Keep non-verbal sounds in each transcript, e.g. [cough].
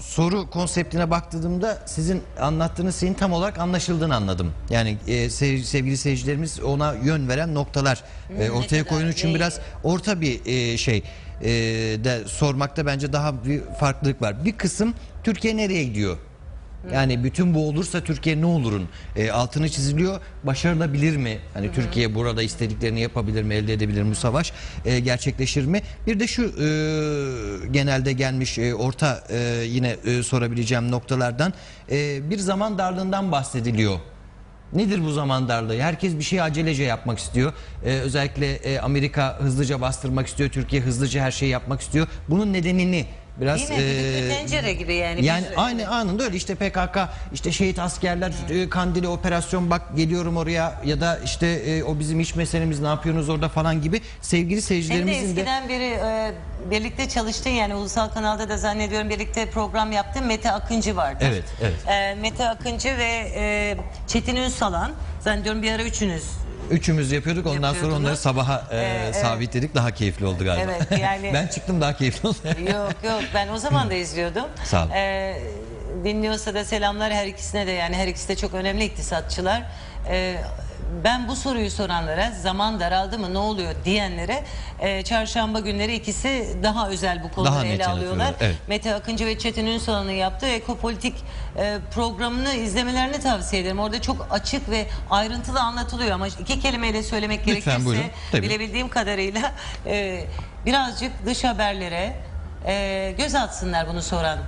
soru konseptine baktığımda sizin anlattığınız şeyin tam olarak anlaşıldığını anladım. Yani e, sev- sevgili seyircilerimiz ona yön veren noktalar e, ortaya koyduğu için iyi. biraz orta bir e, şey e, de sormakta bence daha bir farklılık var. Bir kısım Türkiye nereye gidiyor? Yani bütün bu olursa Türkiye ne olurun e, altını çiziliyor. Başarılabilir mi? Hani Türkiye burada istediklerini yapabilir mi? Elde edebilir mi bu savaş? E, gerçekleşir mi? Bir de şu e, genelde gelmiş e, orta e, yine e, sorabileceğim noktalardan e, bir zaman darlığından bahsediliyor. Nedir bu zaman darlığı? Herkes bir şeyi acelece yapmak istiyor. Ee, özellikle e, Amerika hızlıca bastırmak istiyor. Türkiye hızlıca her şeyi yapmak istiyor. Bunun nedenini biraz... Değil mi? Düdüklü tencere gibi yani. yani Bir- aynı anında öyle işte PKK işte şehit askerler e, Kandili operasyon bak geliyorum oraya ya da işte e, o bizim iş meselemiz ne yapıyorsunuz orada falan gibi sevgili Hem de seyircilerimizin de eskiden beri e, birlikte çalıştın yani ulusal kanalda da zannediyorum birlikte program yaptın. Mete Akıncı vardı. Evet, evet. E, Mete Akıncı ve e, Çetin Ünsalan zannediyorum bir ara üçünüz. Üçümüz yapıyorduk ondan sonra onları sabaha e, Ee, evet. sabitledik daha keyifli oldu galiba. Evet, yani- [laughs] ben çıktım daha keyifli oldu. [laughs] yok yok ben o zaman da izliyordum. Sağ olun. E, dinliyorsa da selamlar her ikisine de yani her ikisi de çok önemli iktisatçılar. E, ben bu soruyu soranlara zaman daraldı mı ne oluyor diyenlere e, çarşamba günleri ikisi daha özel bu konuları Daha net ele alıyorlar. yanıtlıyorlar, evet. Mete Akıncı ve Çetin Ünsal'ın yaptığı ekopolitik e, programını izlemelerini tavsiye ederim. Orada çok açık ve ayrıntılı anlatılıyor ama iki kelimeyle söylemek Lütfen, gerekirse buyurun. Tabii. bilebildiğim kadarıyla e, birazcık dış haberlere e, göz atsınlar bunu soran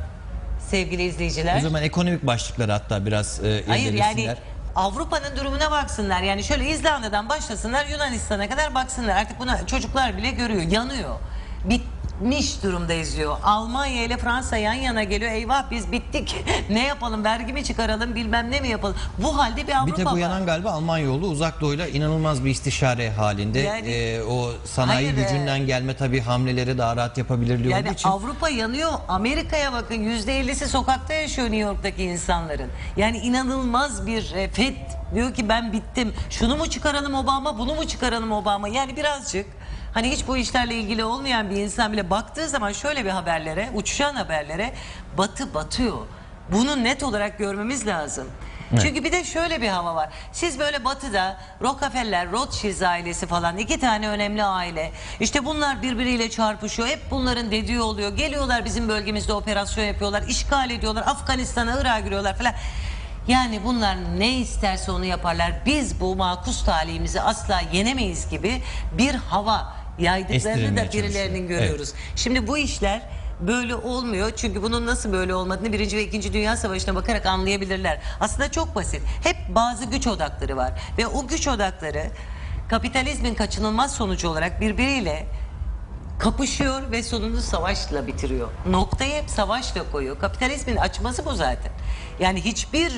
sevgili izleyiciler. O zaman ekonomik başlıkları hatta biraz e, Hayır yani Avrupa'nın durumuna baksınlar. Yani şöyle İzlanda'dan başlasınlar Yunanistan'a kadar baksınlar. Artık buna çocuklar bile görüyor. Yanıyor. Bitmiş durumda izliyor. Almanya ile Fransa yan yana geliyor. Eyvah biz bittik. [laughs] ne yapalım? Vergi mi çıkaralım? Bilmem ne mi yapalım? Bu halde bir Avrupa Bir tek var. uyanan galiba Almanya yolu uzak doğuyla inanılmaz bir istişare halinde. Yani- Ee, o sanayi Hayır, e- gücünden gelme tabii hamleleri daha rahat yapabilirliği Yani olduğu için. Avrupa yanıyor. Amerika'ya bakın yüzde ellisi sokakta yaşıyor New York'taki insanların. Yani inanılmaz bir e, FED diyor ki ben bittim. Şunu mu çıkaralım Obama, bunu mu çıkaralım Obama? Yani birazcık hani hiç bu işlerle ilgili olmayan bir insan bile baktığı zaman şöyle bir haberlere, uçuşan haberlere batı batıyor. Bunu net olarak görmemiz lazım. Çünkü bir de şöyle bir hava var. Siz böyle batıda Rockefeller, Rothschild ailesi falan iki tane önemli aile. İşte bunlar birbiriyle çarpışıyor. Hep bunların dediği oluyor. Geliyorlar bizim bölgemizde operasyon yapıyorlar. işgal ediyorlar. Afganistan'a, Irak'a giriyorlar falan. Yani bunlar ne isterse onu yaparlar. Biz bu makus talihimizi asla yenemeyiz gibi bir hava yaydıklarını da birilerinin görüyoruz. Şimdi bu işler böyle olmuyor. Çünkü bunun nasıl böyle olmadığını Birinci ve İkinci Dünya Savaşı'na bakarak anlayabilirler. Aslında çok basit. Hep bazı güç odakları var. Ve o güç odakları kapitalizmin kaçınılmaz sonucu olarak birbiriyle kapışıyor ve sonunu savaşla bitiriyor. Noktayı hep savaşla koyuyor. Kapitalizmin açması bu zaten. Yani hiçbir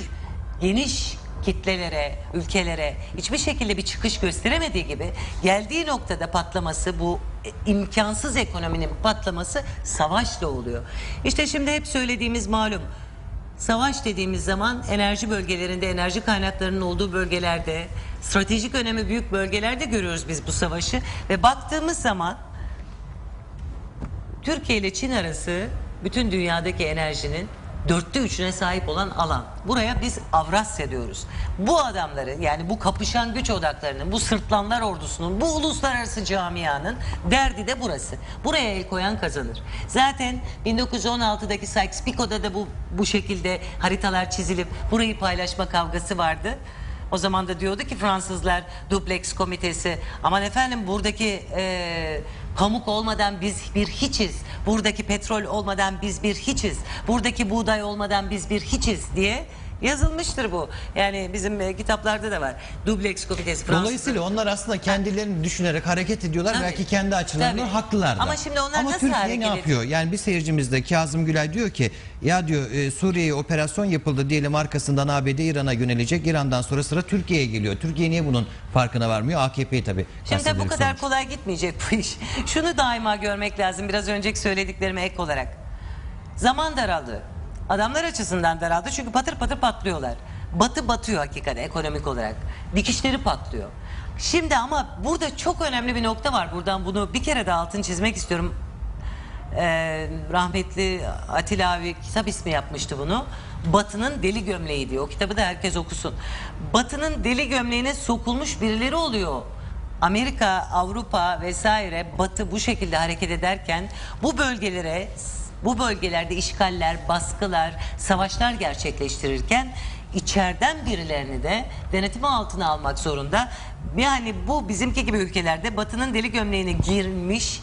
geniş kitlelere, ülkelere hiçbir şekilde bir çıkış gösteremediği gibi geldiği noktada patlaması bu imkansız ekonominin patlaması savaşla oluyor. İşte şimdi hep söylediğimiz malum Savaş dediğimiz zaman enerji bölgelerinde, enerji kaynaklarının olduğu bölgelerde, stratejik önemi büyük bölgelerde görüyoruz biz bu savaşı. Ve baktığımız zaman Türkiye ile Çin arası bütün dünyadaki enerjinin dörtte üçüne sahip olan alan. Buraya biz Avrasya diyoruz. Bu adamları yani bu kapışan güç odaklarının, bu sırtlanlar ordusunun, bu uluslararası camianın derdi de burası. Buraya el koyan kazanır. Zaten 1916'daki Sykes-Picot'da da bu, bu şekilde haritalar çizilip burayı paylaşma kavgası vardı. O zaman da diyordu ki Fransızlar duplex komitesi aman efendim buradaki e, pamuk olmadan biz bir hiçiz. Buradaki petrol olmadan biz bir hiçiz. Buradaki buğday olmadan biz bir hiçiz diye yazılmıştır bu. Yani bizim e, kitaplarda da var. Duplex komitesi Fransızlar. Dolayısıyla onlar aslında kendilerini düşünerek hareket ediyorlar. Tabii. Belki kendi açılarından Tabii. haklılar da. Ama şimdi onlar Ama nasıl Türkiye hareket ne yapıyor? Yani bir seyircimiz de Kazım Gülay diyor ki ya diyor e, Suriye'ye operasyon yapıldı diyelim arkasından ABD İran'a yönelecek. İran'dan sonra sıra Türkiye'ye geliyor. Türkiye niye bunun farkına varmıyor? AKP'yi tabii. Şimdi de bu kastederek kadar sormuş. kolay gitmeyecek bu iş. Şunu daima görmek lazım biraz önceki söylediklerime ek olarak. Zaman daraldı. Adamlar açısından daraldı çünkü patır patır patlıyorlar. Batı batıyor hakikaten ekonomik olarak. Dikişleri patlıyor. Şimdi ama burada çok önemli bir nokta var. Buradan bunu bir kere de altını çizmek istiyorum. Ee, rahmetli Atilla abi kitap ismi yapmıştı bunu. Batı'nın deli gömleği diyor. O kitabı da herkes okusun. Batı'nın deli gömleğine sokulmuş birileri oluyor. Amerika, Avrupa vesaire Batı bu şekilde hareket ederken bu bölgelere bu bölgelerde işgaller, baskılar, savaşlar gerçekleştirirken içeriden birilerini de denetimi altına almak zorunda. Yani bu bizimki gibi ülkelerde Batı'nın deli gömleğine girmiş,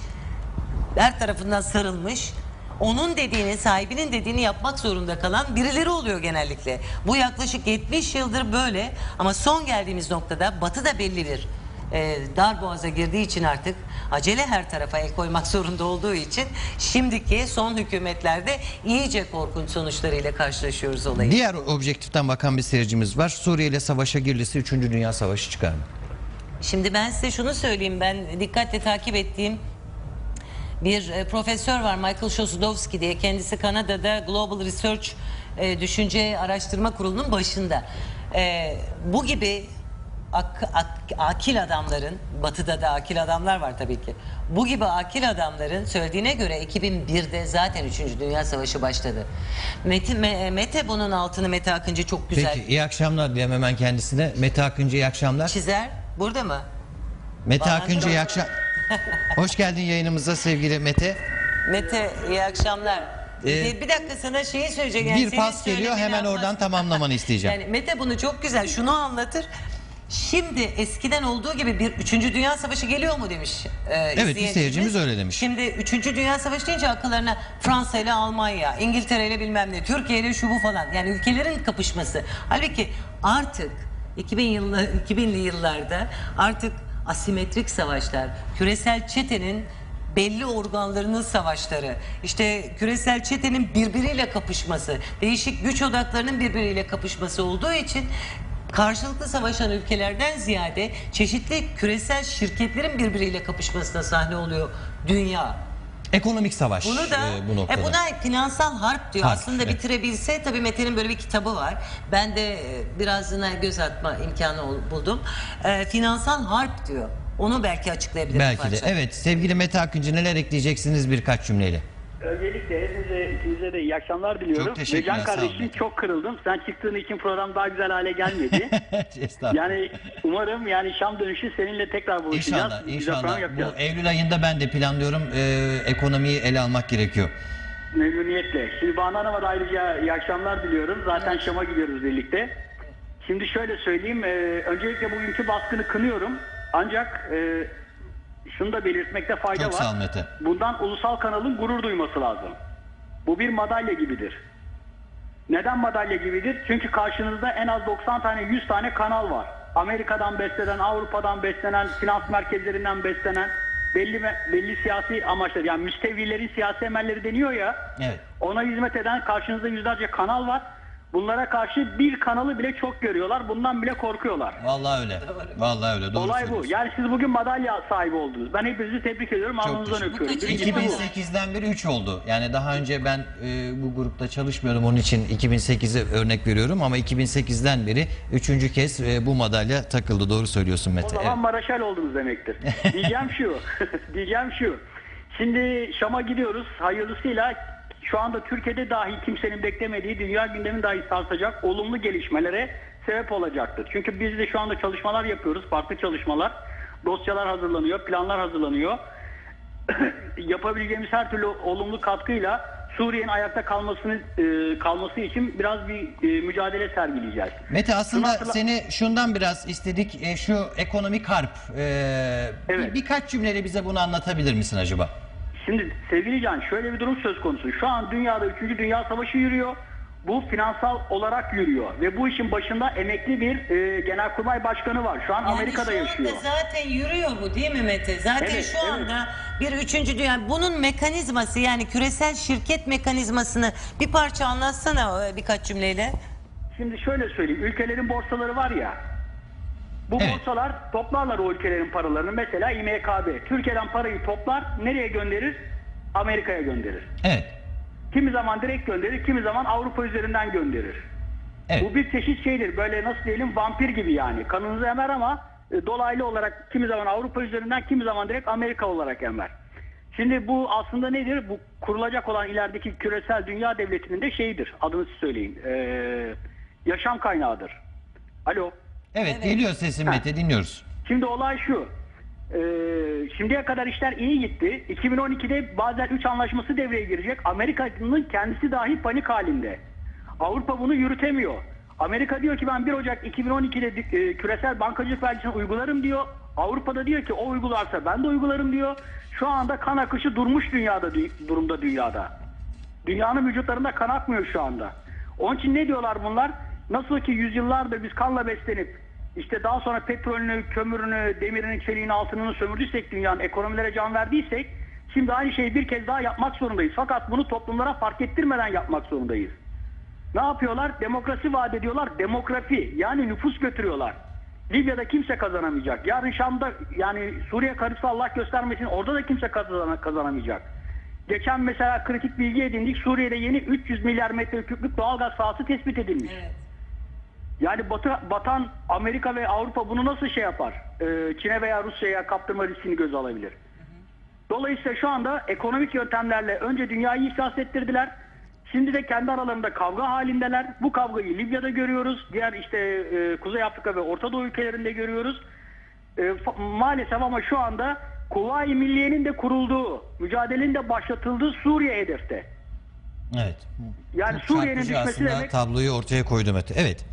her tarafından sarılmış, onun dediğini, sahibinin dediğini yapmak zorunda kalan birileri oluyor genellikle. Bu yaklaşık 70 yıldır böyle ama son geldiğimiz noktada Batı da belli bir e, dar boğaza girdiği için artık acele her tarafa el koymak zorunda olduğu için şimdiki son hükümetlerde iyice korkunç sonuçlarıyla karşılaşıyoruz olayı. Diğer objektiften bakan bir seyircimiz var. Suriye ile savaşa girilirse 3. Dünya Savaşı çıkar mı? Şimdi ben size şunu söyleyeyim. Ben dikkatle takip ettiğim bir e, profesör var Michael Shosudowski diye. Kendisi Kanada'da Global Research e, Düşünce Araştırma Kurulu'nun başında. E, bu gibi ak- ak- akil adamların, batıda da akil adamlar var tabii ki. Bu gibi akil adamların söylediğine göre 2001'de zaten 3. Dünya Savaşı başladı. Mete, Me- Mete bunun altını Mete Akıncı çok güzel Peki iyi akşamlar diyeyim hemen kendisine. Mete Akıncı iyi akşamlar. çizer. Burada mı? Mete Bağlantı Akıncı iyi akşam. [laughs] Hoş geldin yayınımıza sevgili Mete. Mete iyi akşamlar. Ee, bir, bir dakika sana şeyi söyleyecek. bir senin pas geliyor, hemen oradan anlat. tamamlamanı [laughs] isteyeceğim. Yani Mete bunu çok güzel şunu anlatır. Şimdi eskiden olduğu gibi bir 3. Dünya Savaşı geliyor mu demiş. e, bir izleyicimiz. seyircimiz öyle demiş. Şimdi 3. Dünya Savaşı deyince akıllarına Fransa ile Almanya, İngiltere ile bilmem ne, Türkiye ile şu bu falan. Yani ülkelerin kapışması. Halbuki artık 2000 yılı, 2000'li yıllarda artık asimetrik savaşlar, küresel çetenin belli organlarının savaşları, işte küresel çetenin birbiriyle kapışması, değişik güç odaklarının birbiriyle kapışması olduğu için karşılıklı savaşan ülkelerden ziyade çeşitli küresel şirketlerin birbiriyle kapışmasına sahne oluyor dünya. Ekonomik savaş Bunu da e, bu noktada. e buna finansal harp diyor. Harp, Aslında evet. bitirebilse tabii Mete'nin böyle bir kitabı var. Ben de e, birazına göz atma imkanı buldum. E, finansal harp diyor. Onu belki açıklayabilir Belki de. Evet sevgili Mete Akıncı neler ekleyeceksiniz birkaç cümleyle? Öncelikle hepinize, ikinize de iyi akşamlar diliyorum. Çok teşekkürler, Can kardeşim çok kırıldım. Sen çıktığın için program daha güzel hale gelmedi. [laughs] Estağfurullah. yani umarım yani Şam dönüşü seninle tekrar buluşacağız. İnşallah, Güzel inşallah. Bu Eylül ayında ben de planlıyorum. Ee, ekonomiyi ele almak gerekiyor. Memnuniyetle. Şimdi Banu Hanım'a da ayrıca iyi akşamlar diliyorum. Zaten Şam'a gidiyoruz birlikte. Şimdi şöyle söyleyeyim. e, öncelikle bugünkü baskını kınıyorum. Ancak e, şunu da belirtmekte fayda Çok var. sağ ol Mete. Bundan ulusal kanalın gurur duyması lazım. Bu bir madalya gibidir. Neden madalya gibidir? Çünkü karşınızda en az 90 tane 100 tane kanal var. Amerika'dan beslenen, Avrupa'dan beslenen, finans merkezlerinden beslenen belli belli siyasi amaçlar yani müstevlilerin siyasi emelleri deniyor ya. Evet. Ona hizmet eden karşınızda yüzlerce kanal var. Bunlara karşı bir kanalı bile çok görüyorlar. Bundan bile korkuyorlar. Vallahi öyle. Vallahi öyle. Doğru Olay bu. söylüyorsun. Yani siz bugün madalya sahibi oldunuz. Ben hepinizi tebrik ediyorum. Alnınızdan teşekkür öpüyorum. ederim. Birincisi bu. 2008'den beri 3 oldu. Yani daha önce ben e, bu grupta çalışmıyordum. Onun için 2008'e örnek veriyorum ama 2008'den beri üçüncü kez e, bu madalya takıldı. Doğru söylüyorsun O Mete. zaman Evet. Maraşal oldunuz demektir. [laughs] diyeceğim şu. [laughs] diyeceğim şu. Şimdi Şam'a gidiyoruz. Hayırlısıyla şu anda Türkiye'de dahi kimsenin beklemediği dünya gündemin dahi sarsacak olumlu gelişmelere sebep olacaktır. Çünkü biz de şu anda çalışmalar yapıyoruz. Farklı çalışmalar. Dosyalar hazırlanıyor, planlar hazırlanıyor. [clears throat] Yapabileceğimiz her türlü olumlu katkıyla Suriye'nin ayakta kalmasını e, kalması için biraz bir e, mücadele sergileyeceğiz. Mete aslında hatırla- seni şundan biraz istedik. E, şu ekonomik harp. e, bir- Evet. birkaç cümleyle bize bunu anlatabilir misin acaba? Şimdi sevgili Can şöyle bir durum söz konusu. Şu an dünyada 3. Dünya Savaşı yürüyor. Bu finansal olarak yürüyor ve bu işin başında emekli bir e, genelkurmay başkanı var. Şu an Yani Amerika'da şu yaşıyor. anda zaten yürüyor bu değil mi Mete? Zaten Evet, şu evet. anda bir üçüncü dünya. Bunun mekanizması yani küresel şirket mekanizmasını bir parça anlatsana e, birkaç cümleyle. Şimdi şöyle söyleyeyim. Ülkelerin borsaları var ya. Bu Evet. borsalar toplarlar o ülkelerin paralarını. Mesela İMKB. Türkiye'den parayı toplar. Nereye gönderir? Amerika'ya gönderir. Evet. Kimi zaman direkt gönderir, kimi zaman Avrupa üzerinden gönderir. Evet. Bu bir çeşit şeydir. Böyle nasıl diyelim vampir gibi yani. Kanınızı emer ama e, dolaylı olarak kimi zaman Avrupa üzerinden kimi zaman direkt Amerika olarak emer. Şimdi bu aslında nedir? Bu kurulacak olan ilerideki küresel dünya devletinin de şeyidir. Adını söyleyin. Ee, yaşam kaynağıdır. Alo. Evet, geliyor sesin Mete dinliyoruz. Şimdi olay şu. Ee, şimdiye kadar işler iyi gitti. 2012'de bazen 3 anlaşması devreye girecek. Amerika'nın kendisi dahi panik halinde. Avrupa bunu yürütemiyor. Amerika diyor ki ben 1 Ocak 2012'de e, küresel bankacılık vergisini uygularım diyor. Avrupa'da diyor ki o uygularsa ben de uygularım diyor. Şu anda kan akışı durmuş dünyada dü- durumda dünyada. Dünyanın vücutlarında kan akmıyor şu anda. Onun için ne diyorlar bunlar? Nasıl ki yüzyıllardır biz kanla beslenip işte daha sonra petrolünü, kömürünü, demirini, çeliğini, altınını sömürdüysek dünyanın ekonomilere can verdiysek şimdi aynı şeyi bir kez daha yapmak zorundayız. Fakat bunu toplumlara fark ettirmeden yapmak zorundayız. Ne yapıyorlar? Demokrasi vaat ediyorlar. Demografi yani nüfus götürüyorlar. Libya'da kimse kazanamayacak. Yarın Şam'da yani Suriye karısı Allah göstermesin orada da kimse kazana- kazanamayacak. Geçen mesela kritik bilgi edindik. Suriye'de yeni 300 milyar metreküplük doğalgaz sahası tespit edilmiş. Evet. Yani Batı, Batan Amerika ve Avrupa bunu nasıl şey yapar? Ee, Çin'e veya Rusya'ya kaptırma riskini göze alabilir. Dolayısıyla şu anda ekonomik yöntemlerle önce dünyayı iflas ettirdiler. Şimdi de kendi aralarında kavga halindeler. Bu kavgayı Libya'da görüyoruz. Diğer işte e, Kuzey Afrika ve Orta Doğu ülkelerinde görüyoruz. E, maalesef ama şu anda Kuvayi Milliye'nin de kurulduğu, mücadelenin de başlatıldığı Suriye hedefte. Evet. Yani Suriye'nin düşmesi demek tabloyu ortaya koydu Mete. Evet.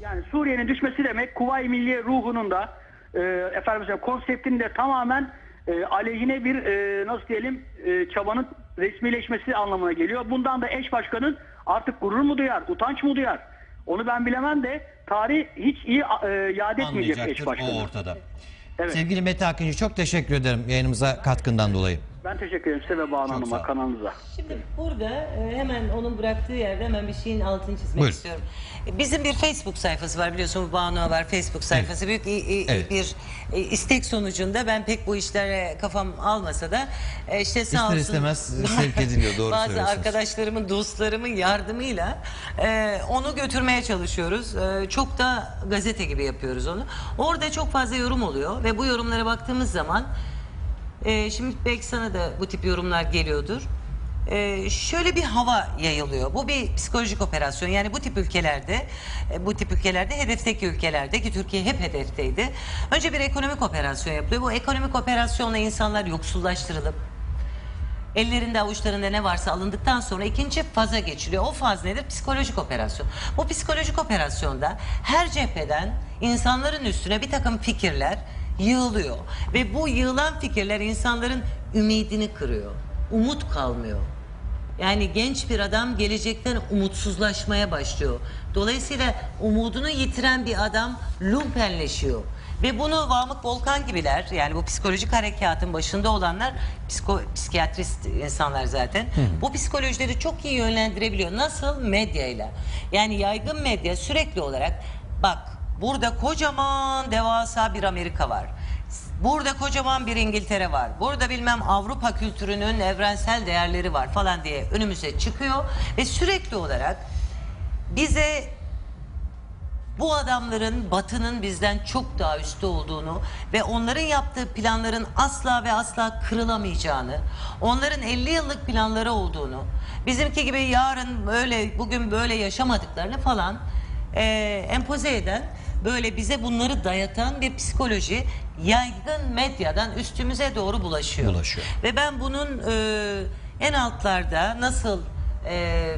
Yani Suriye'nin düşmesi demek Kuvayi Milliye ruhunun da e, efendim mesela konseptinin de tamamen e, aleyhine bir e, nasıl diyelim e, çabanın resmileşmesi anlamına geliyor. Bundan da eş başkanın artık gurur mu duyar, utanç mı duyar? Onu ben bilemem de tarih hiç iyi e, yad etmeyecek eş başkanı. o ortada. Evet. Sevgili Mete Akıncı çok teşekkür ederim yayınımıza katkından dolayı. Ben teşekkür ederim size ve Banu Hanım'a kanalınıza. Şimdi burada e, hemen onun bıraktığı yerde hemen bir şeyin altını çizmek Buyurun. istiyorum. E, Bizim bir Facebook sayfası var biliyorsun Banu var Facebook sayfası. Büyük i- i- Evet. bir e, istek sonucunda ben pek bu işlere kafam almasa da e, işte sağ İster olsun. istemez [laughs] sevk ediliyor, doğru Bazı söylüyorsunuz. arkadaşlarımın, dostlarımın yardımıyla e, onu götürmeye çalışıyoruz. E, çok da gazete gibi yapıyoruz onu. Orada çok fazla yorum oluyor ve bu yorumlara baktığımız zaman e, şimdi belki sana da bu tip yorumlar geliyordur. E, şöyle bir hava yayılıyor. Bu bir psikolojik operasyon. Yani bu tip ülkelerde, e, bu tip ülkelerde hedefteki ülkelerde ki Türkiye hep hedefteydi. Önce bir ekonomik operasyon yapılıyor. Bu ekonomik operasyonla insanlar yoksullaştırılıp ellerinde avuçlarında ne varsa alındıktan sonra ikinci faza geçiliyor. O faz nedir? Psikolojik operasyon. Bu psikolojik operasyonda her cepheden insanların üstüne bir takım fikirler yığılıyor. Ve bu yığılan fikirler insanların ümidini kırıyor. Umut kalmıyor. Yani genç bir adam gelecekten umutsuzlaşmaya başlıyor. Dolayısıyla umudunu yitiren bir adam lumpenleşiyor. Ve bunu Vamık Volkan gibiler yani bu psikolojik harekatın başında olanlar psiko, psikiyatrist insanlar zaten. Bu psikolojileri çok iyi yönlendirebiliyor. Nasıl? Medyayla. Yani yaygın medya sürekli olarak bak burada kocaman devasa bir Amerika var. Burada kocaman bir İngiltere var. Burada bilmem Avrupa kültürünün evrensel değerleri var falan diye önümüze çıkıyor ve sürekli olarak bize bu adamların batının bizden çok daha üstte olduğunu ve onların yaptığı planların asla ve asla kırılamayacağını, onların 50 yıllık planları olduğunu, bizimki gibi yarın böyle bugün böyle yaşamadıklarını falan e, empoze eden böyle bize bunları dayatan bir psikoloji yaygın medyadan üstümüze doğru bulaşıyor. Bulaşıyor. Ve ben bunun e, en altlarda nasıl e,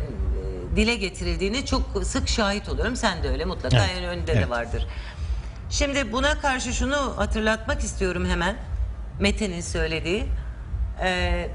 dile getirildiğini çok sık şahit oluyorum. Sen de öyle mutlaka Evet, en önünde evet. de vardır. Şimdi buna karşı şunu hatırlatmak istiyorum hemen. Mete'nin söylediği. E,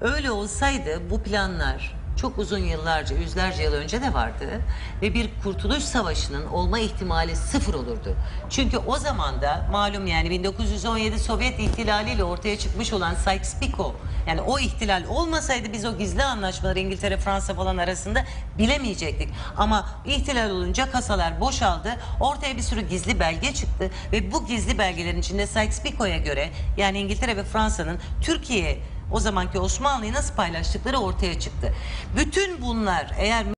öyle olsaydı bu planlar çok uzun yıllarca, yüzlerce yıl önce de vardı ve bir kurtuluş savaşının olma ihtimali sıfır olurdu. Çünkü o zaman da malum yani 1917 Sovyet ihtilaliyle ortaya çıkmış olan Sykes-Picot yani o ihtilal olmasaydı biz o gizli anlaşmaları İngiltere, Fransa falan arasında bilemeyecektik. Ama ihtilal olunca kasalar boşaldı. Ortaya bir sürü gizli belge çıktı ve bu gizli belgelerin içinde Sykes-Picot'a göre yani İngiltere ve Fransa'nın Türkiye o zamanki Osmanlı'yı nasıl paylaştıkları ortaya çıktı. Bütün bunlar eğer